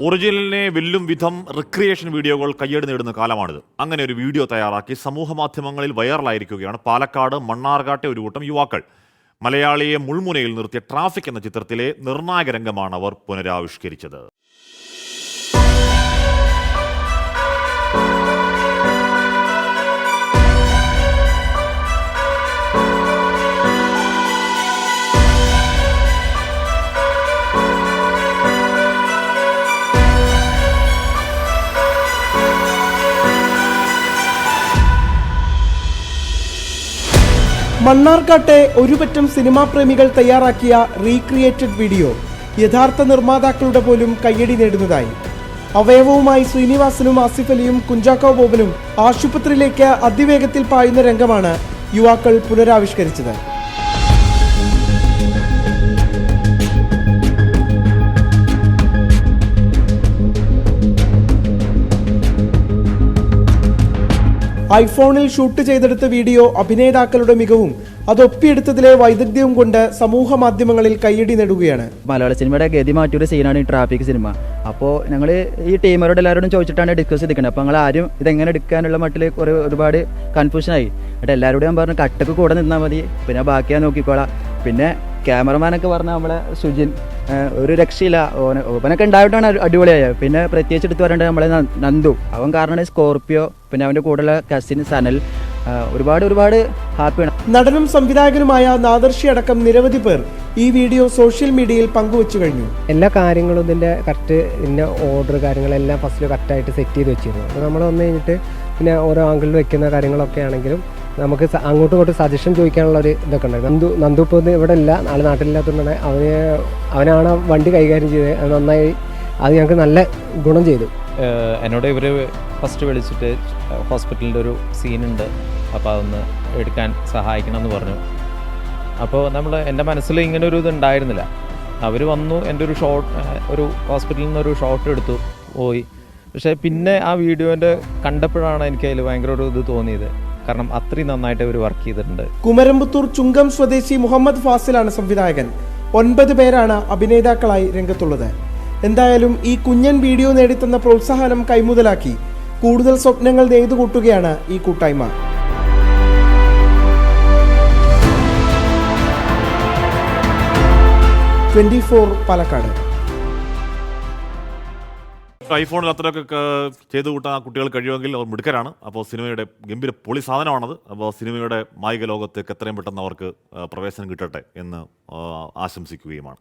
ഒറിജിനലിനെ വെല്ലും വിധം റിക്രിയേഷൻ വീഡിയോകൾ കയ്യേട് നേടുന്ന കാലമാണിത്. അങ്ങനെ ഒരു വീഡിയോ തയ്യാറാക്കി സമൂഹ മാധ്യമങ്ങളിൽ വൈറലായിരിക്കുകയാണ് പാലക്കാട് മണ്ണാർകാട്ടെ ഒരു കൂട്ടം യുവാക്കൾ. മലയാളിയെ മുൾമുനയിൽ നിർത്തിയ ട്രാഫിക് എന്ന ചിത്രത്തിലെ നിർണായക രംഗമാണ് അവർ പുനരാവിഷ്കരിച്ചത്. മണ്ണാർക്കാട്ടെ ഒരുപറ്റം സിനിമാ പ്രേമികൾ തയ്യാറാക്കിയ റീക്രിയേറ്റഡ് വീഡിയോ യഥാർത്ഥ നിർമ്മാതാക്കളുടെ പോലും കയ്യടി നേടുന്നതായി. അവയവവുമായി ശ്രീനിവാസനും ആസിഫ് അലിയും കുഞ്ചാക്കോ ബോബനും ആശുപത്രിയിലേക്ക് അതിവേഗത്തിൽ പായുന്ന രംഗമാണ് യുവാക്കൾ പുനരാവിഷ്കരിച്ചത്. ഐഫോണിൽ ഷൂട്ട് ചെയ്തെടുത്ത വീഡിയോ അഭിനേതാക്കളുടെ മികവും അതൊപ്പിയെടുത്തതിലെ വൈദഗ്ധ്യവും കൊണ്ട് സമൂഹ മാധ്യമങ്ങളിൽ കയ്യടി നേടുകയാണ്. മലയാള സിനിമയുടെ ഗതി മാറ്റിയൊരു സീനാണ് ഈ ട്രാഫിക് സിനിമ അപ്പോൾ ഞങ്ങൾ ഈ ടീമരോട് എല്ലാവരോടും ചോദിച്ചിട്ടാണ് ഡിസ്കസ് ചെയ്തിരിക്കുന്നത് അപ്പോൾ ഞങ്ങൾ ആരും ഇതെങ്ങനെ എടുക്കാനുള്ള മട്ടിൽ കുറേ ഒരുപാട് കൺഫ്യൂഷനായി എന്നിട്ട് എല്ലാവരോടും ഞാൻ പറഞ്ഞു കട്ടക്ക് കൂടെ നിന്നാൽ മതി. പിന്നെ ബാക്കിയാ നോക്കിക്കോളാം. പിന്നെ ക്യാമറമാനൊക്കെ പറഞ്ഞാൽ നമ്മളെ സുജിൻ ഒരു രക്ഷയില്ല. ഓന ഓപ്പനൊക്കെ ഉണ്ടായിട്ടാണ് അടിപൊളിയായത് പിന്നെ പ്രത്യേകിച്ച് എടുത്ത് പറയേണ്ടത് നമ്മളെ നന്ദു. അവൻ കാരണം സ്കോർപ്പിയോ പിന്നെ അവന്റെ കൂടെയുള്ള കസിൻ സനൽ. ഒരുപാട് ഒരുപാട് ഹാപ്പിയാണ് നടനും സംവിധായകനുമായ നാദർഷി അടക്കം നിരവധി പേർ ഈ വീഡിയോ സോഷ്യൽ മീഡിയയിൽ പങ്കുവച്ചു കഴിഞ്ഞു. എല്ലാ കാര്യങ്ങളും ഇതിന്റെ കറക്റ്റ് ഇതിന്റെ ഓർഡർ കാര്യങ്ങളെല്ലാം ഫസ്റ്റിൽ കറക്റ്റായിട്ട് സെറ്റ് ചെയ്ത് വെച്ചിരുന്നു. അപ്പോൾ നമ്മൾ വന്നു കഴിഞ്ഞിട്ട് പിന്നെ ഓരോ ആംഗിളിൽ വെക്കുന്ന കാര്യങ്ങളൊക്കെ ആണെങ്കിലും നമുക്ക് അങ്ങോട്ടും ഇങ്ങോട്ടും സജഷൻ ചോദിക്കാനുള്ള ഒരു ഇതൊക്കെ ഉണ്ടായിരുന്നു. നന്ദു നന്ദു ഇപ്പോൾ ഇവിടെ ഇല്ല ആൾ നാട്ടിലില്ലാത്തതുകൊണ്ടാണ് അവന് അവനാണ് വണ്ടി കൈകാര്യം ചെയ്തത്. നന്നായി അത് ഞങ്ങൾക്ക് നല്ല ഗുണം ചെയ്തു. എന്നോട് ഇവർ ഫസ്റ്റ് വിളിച്ചിട്ട് ഹോസ്പിറ്റലിന്റെ ഒരു സീനുണ്ട് അപ്പോൾ അതൊന്ന് എടുക്കാൻ സഹായിക്കണം എന്ന് പറഞ്ഞു. അപ്പോൾ നമ്മൾ എന്റെ മനസ്സിൽ ഇങ്ങനെ ഒരു ഇത് ഉണ്ടായിരുന്നില്ല അവർ വന്നു എന്റെ ഒരു ഷോട്ട് ഒരു ഹോസ്പിറ്റലിൽ നിന്ന് ഒരു ഷോട്ട് എടുത്തു പോയി. പക്ഷേ പിന്നെ ആ വീഡിയോന്റെ കണ്ടപ്പോഴാണ് എനിക്ക് അതിൽ ഭയങ്കര ഒരു ഇത് തോന്നിയത്. കാരണം അത്രയും നന്നായിട്ട് അവർ വർക്ക് ചെയ്തിട്ടുണ്ട്. കുമരമ്പത്തൂർ ചുങ്കം സ്വദേശി മുഹമ്മദ് ഫാസിലാണ് സംവിധായകൻ. ഒൻപത് പേരാണ് അഭിനേതാക്കളായി രംഗത്തുള്ളത്. എന്തായാലും ഈ കുഞ്ഞൻ വീഡിയോ നേടിത്തന്ന പ്രോത്സാഹനം കൈമുതലാക്കി കൂടുതൽ സ്വപ്നങ്ങൾ നെയ്തുകൂട്ടുകയാണ് ഈ കൂട്ടായ്മ. Twenty four Palakkad. ഐഫോണിൽ അത്രയൊക്കെ ചെയ്തു കൂട്ടാൻ ആ കുട്ടികൾ കഴിയുമെങ്കിൽ അവർ മിടുക്കരാണ്. അപ്പോൾ സിനിമയുടെ ഗംഭീര പൊളി സാധനമാണത് അപ്പോൾ സിനിമയുടെ മായിക ലോകത്തേക്ക് എത്രയും പെട്ടെന്ന് അവർക്ക് പ്രവേശനം കിട്ടട്ടെ എന്ന് ആശംസിക്കുകയുമാണ്.